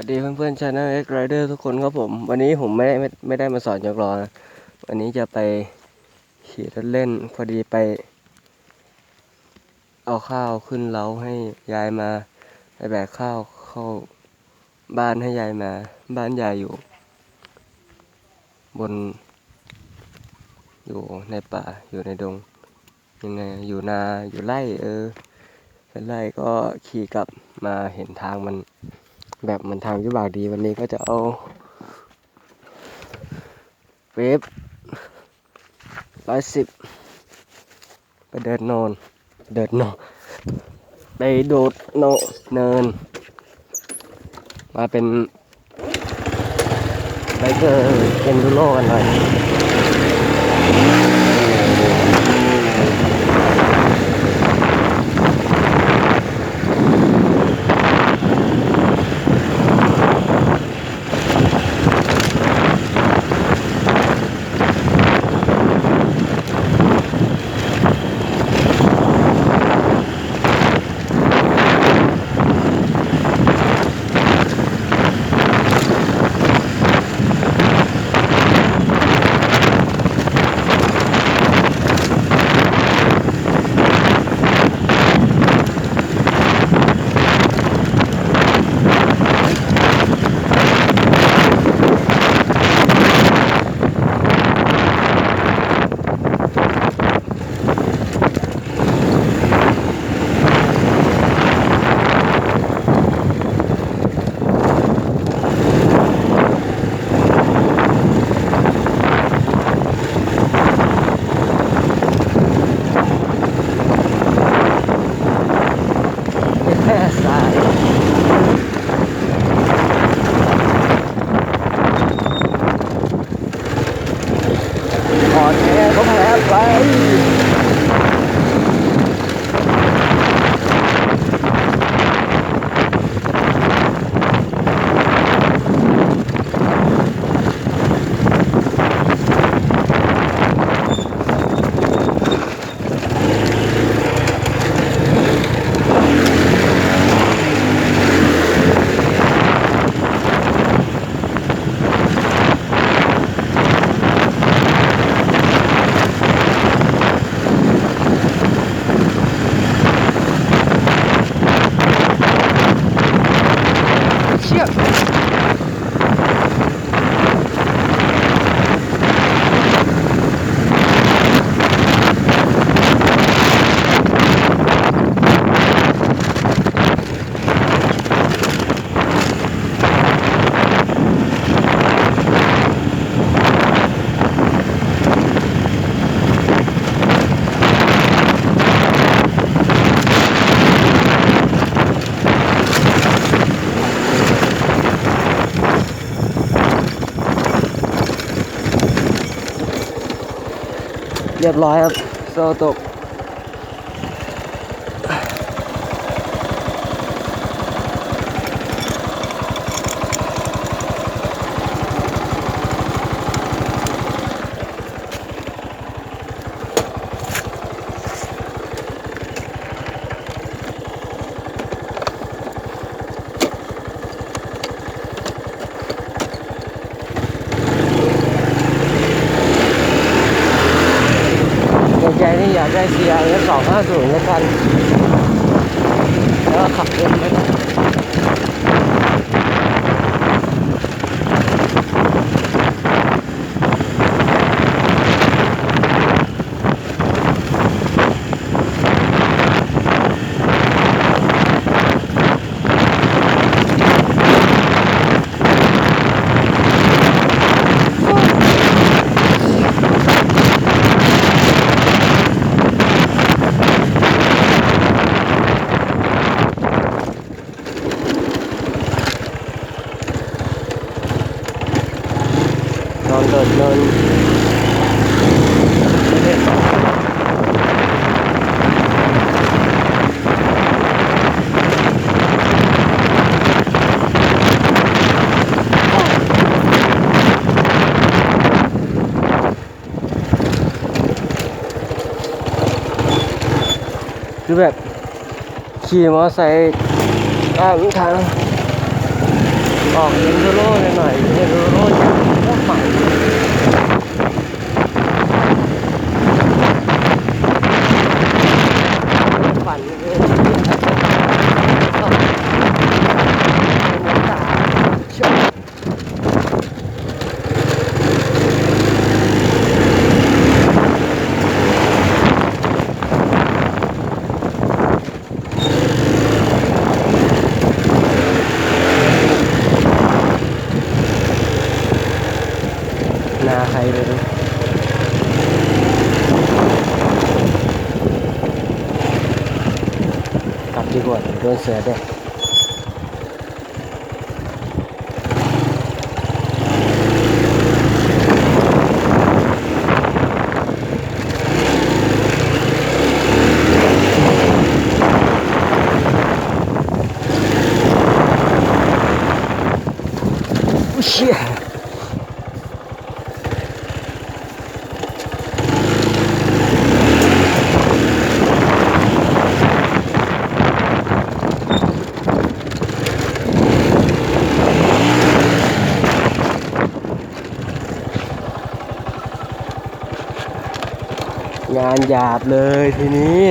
วัสดีเพื่อนๆชาแนล X Rider ทุกคนครับผม วันนี้ผมไม่ได้ไม่ไม่ได้มาสอนยกล้อนะวันนี้จะไปขี่รถเล่น พอดีไป เอาข้าวขึ้นเล้าให้ยายมาไปแบกข้าวเข้าบ้านให้ยายมา บ้านยายอยู่ บน อยู่ในป่าอยู่ในดง ยังไงอยู่นาอยู่ไร่เออเป็นไร่ก็ขี่กลับมาเห็นทางมัน แบบมันทางวิบากดีวันนี้ก็จะเอา เวฟร้อยสิบไปเดินโนนเดินโนนไปโดดโนเนิน มาเป็นไบเกอร์เอ็นดูโรกันหน่อย เรียบร้อยครับโซตก ในใจนี่อยากได้ CR แล้วสองห้านย์แล้วกับแล้วขับเองไปนะ อนเกิดเนินคือแบบขี่มอไซค์ตามทางออกเดินโซโล่หน่อยเดินโซโล่ hay rồi đó cảm giác gọi cơ sở đây งานหยาบเลยทีนี้